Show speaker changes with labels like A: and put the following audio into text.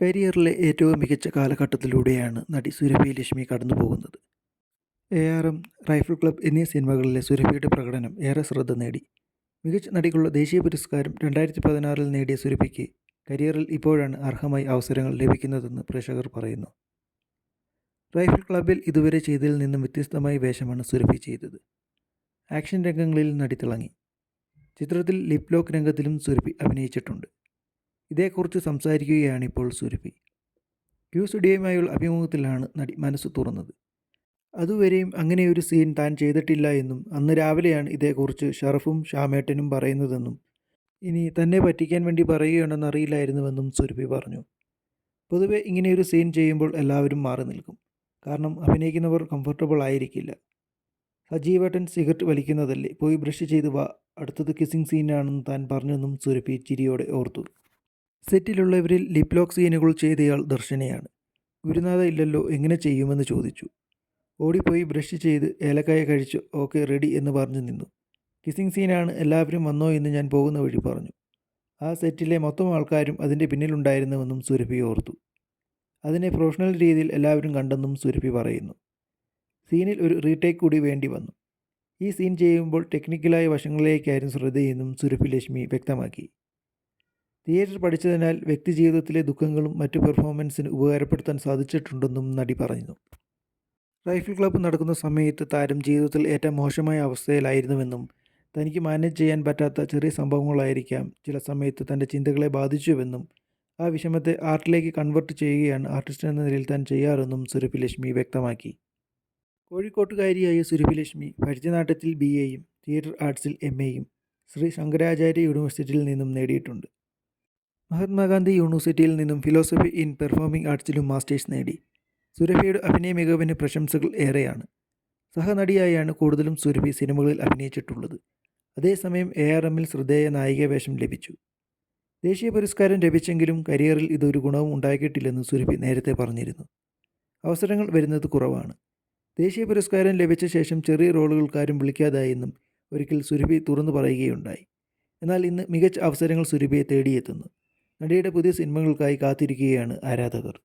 A: കരിയറിലെ ഏറ്റവും മികച്ച കാലഘട്ടത്തിലൂടെയാണ് നടി സുരഭി ലക്ഷ്മി കടന്നു പോകുന്നത് A. R. M, rifle club എന്നീ സിനിമകളിലെ സുരഭിയുടെ പ്രകടനം ഏറെ ശ്രദ്ധ നേടി. മികച്ച നടിക്കുള്ള ദേശീയ പുരസ്കാരം രണ്ടായിരത്തി പതിനാറിൽ നേടിയ സുരഭിക്ക് കരിയറിൽ ഇപ്പോഴാണ് അർഹമായി അവസരങ്ങൾ ലഭിക്കുന്നതെന്ന് പ്രേക്ഷകർ പറയുന്നു. റൈഫിൾ ക്ലബിൽ ഇതുവരെ ചെയ്തതിൽ നിന്നും വ്യത്യസ്തമായ വേഷമാണ് സുരഭി ചെയ്തത്. ആക്ഷൻ രംഗങ്ങളിൽ നടി തിളങ്ങി. ചിത്രത്തിൽ ലിപ് ലോക്ക് രംഗത്തിലും സുരഭി അഭിനയിച്ചിട്ടുണ്ട്. ഇതേക്കുറിച്ച് സംസാരിക്കുകയാണ് ഇപ്പോൾ സുരഭി. ക്യൂ സ്റ്റുഡിയോയുമായുള്ള അഭിമുഖത്തിലാണ് നടി മനസ്സ് തുറന്നത്. അതുവരെയും അങ്ങനെയൊരു സീൻ താൻ ചെയ്തിട്ടില്ല എന്നും അന്ന് രാവിലെയാണ് ഇതേക്കുറിച്ച് ഷറഫും ഷാമേട്ടനും പറയുന്നതെന്നും ഇനി തന്നെ പറ്റിക്കാൻ വേണ്ടി പറയുകയാണെന്ന് അറിയില്ലായിരുന്നുവെന്നും സുരഭി പറഞ്ഞു. പൊതുവെ ഇങ്ങനെയൊരു സീൻ ചെയ്യുമ്പോൾ എല്ലാവരും മാറി നിൽക്കും. കാരണം അഭിനയിക്കുന്നവർ കംഫർട്ടബിൾ ആയിരിക്കില്ല. സജീവേട്ടൻ സിഗരറ്റ് വലിക്കുന്നതല്ലേ പോയി ബ്രഷ് ചെയ്ത് വാ അടുത്തത് കിസിംഗ് സീനാണെന്ന് താൻ പറഞ്ഞെന്നും സുരഭി ചിരിയോടെ ഓർത്തു. സെറ്റിലുള്ളവരിൽ ലിപ് ലോക്ക് സീനുകൾ ചെയ്തയാൾ ദർശനയാണ്. ഗുരുനാഥ ഇല്ലല്ലോ എങ്ങനെ ചെയ്യുമെന്ന് ചോദിച്ചു. ഓടിപ്പോയി ബ്രഷ് ചെയ്ത് ഏലക്കായ കഴിച്ച് ഓക്കെ റെഡി എന്ന് പറഞ്ഞു നിന്നു. കിസിങ് സീനാണ് എല്ലാവരും വന്നോ എന്ന് ഞാൻ പോകുന്ന വഴി പറഞ്ഞു. ആ സെറ്റിലെ മൊത്തം ആൾക്കാരും അതിന്റെ പിന്നിലുണ്ടായിരുന്നുവെന്നും സുരഭി ഓർത്തു. അതിനെ പ്രൊഫഷണൽ രീതിയിൽ എല്ലാവരും കണ്ടെന്നും സുരഭി പറയുന്നു. സീനിൽ ഒരു റീടേക്ക് കൂടി വേണ്ടി വന്നു. ഈ സീൻ ചെയ്യുമ്പോൾ ടെക്നിക്കലായ വശങ്ങളിലേക്കായിരുന്നു ശ്രദ്ധയെന്നും സുരഭി ലക്ഷ്മി വ്യക്തമാക്കി. തിയേറ്റർ പഠിച്ചതിനാൽ വ്യക്തിജീവിതത്തിലെ ദുഃഖങ്ങളും മറ്റു പെർഫോമൻസിന് ഉപകാരപ്പെടുത്താൻ സാധിച്ചിട്ടുണ്ടെന്നും നടി പറഞ്ഞു. റൈഫിൾ ക്ലബ്ബ് നടക്കുന്ന സമയത്ത് താരം ജീവിതത്തിൽ ഏറ്റവും മോശമായ അവസ്ഥയിലായിരുന്നുവെന്നും തനിക്ക് മാനേജ് ചെയ്യാൻ പറ്റാത്ത ചെറിയ സംഭവങ്ങളായിരിക്കാം ചില സമയത്ത് തന്റെ ചിന്തകളെ ബാധിച്ചുവെന്നും ആ വിഷമത്തെ ആർട്ടിലേക്ക് കൺവെർട്ട് ചെയ്യുകയാണ് ആർട്ടിസ്റ്റ് എന്ന നിലയിൽ താൻ ചെയ്യാറെന്നും സുരഭി ലക്ഷ്മി വ്യക്തമാക്കി. കോഴിക്കോട്ടുകാരിയായ സുരഭി ലക്ഷ്മി ഭരതനാട്യത്തിൽ ബി. എയും തിയേറ്റർ ആർട്സിൽ എം. എയും ശ്രീ ശങ്കരാചാര്യ യൂണിവേഴ്സിറ്റിയിൽ നിന്നും നേടിയിട്ടുണ്ട്. മഹാത്മാഗാന്ധി യൂണിവേഴ്സിറ്റിയിൽ നിന്നും ഫിലോസഫി ഇൻ പെർഫോമിംഗ് ആർട്സിലും മാസ്റ്റേഴ്സ് നേടി. സുരഭിയുടെ അഭിനയ മികവിന് പ്രശംസകൾ ഏറെയാണ്. സഹനടിയായാണ് കൂടുതലും സുരഭി സിനിമകളിൽ അഭിനയിച്ചിട്ടുള്ളത്. അതേസമയം എ. ആർ. എമ്മിൽ ശ്രദ്ധേയ നായികാവേഷം ലഭിച്ചു. ദേശീയ പുരസ്കാരം ലഭിച്ചെങ്കിലും കരിയറിൽ ഇതൊരു ഗുണവും ഉണ്ടാക്കിയിട്ടില്ലെന്ന് സുരഭി നേരത്തെ പറഞ്ഞിരുന്നു. അവസരങ്ങൾ വരുന്നത് കുറവാണ്. ദേശീയ പുരസ്കാരം ലഭിച്ച ശേഷം ചെറിയ റോളുകൾക്കാരും വിളിക്കാതായെന്നും ഒരിക്കൽ സുരഭി തുറന്നു പറയുകയുണ്ടായി. എന്നാൽ ഇന്ന് മികച്ച അവസരങ്ങൾ സുരഭിയെ തേടിയെത്തുന്നു. നടിയുടെ പുതിയ സിനിമകൾക്കായി കാത്തിരിക്കുകയാണ് ആരാധകർ.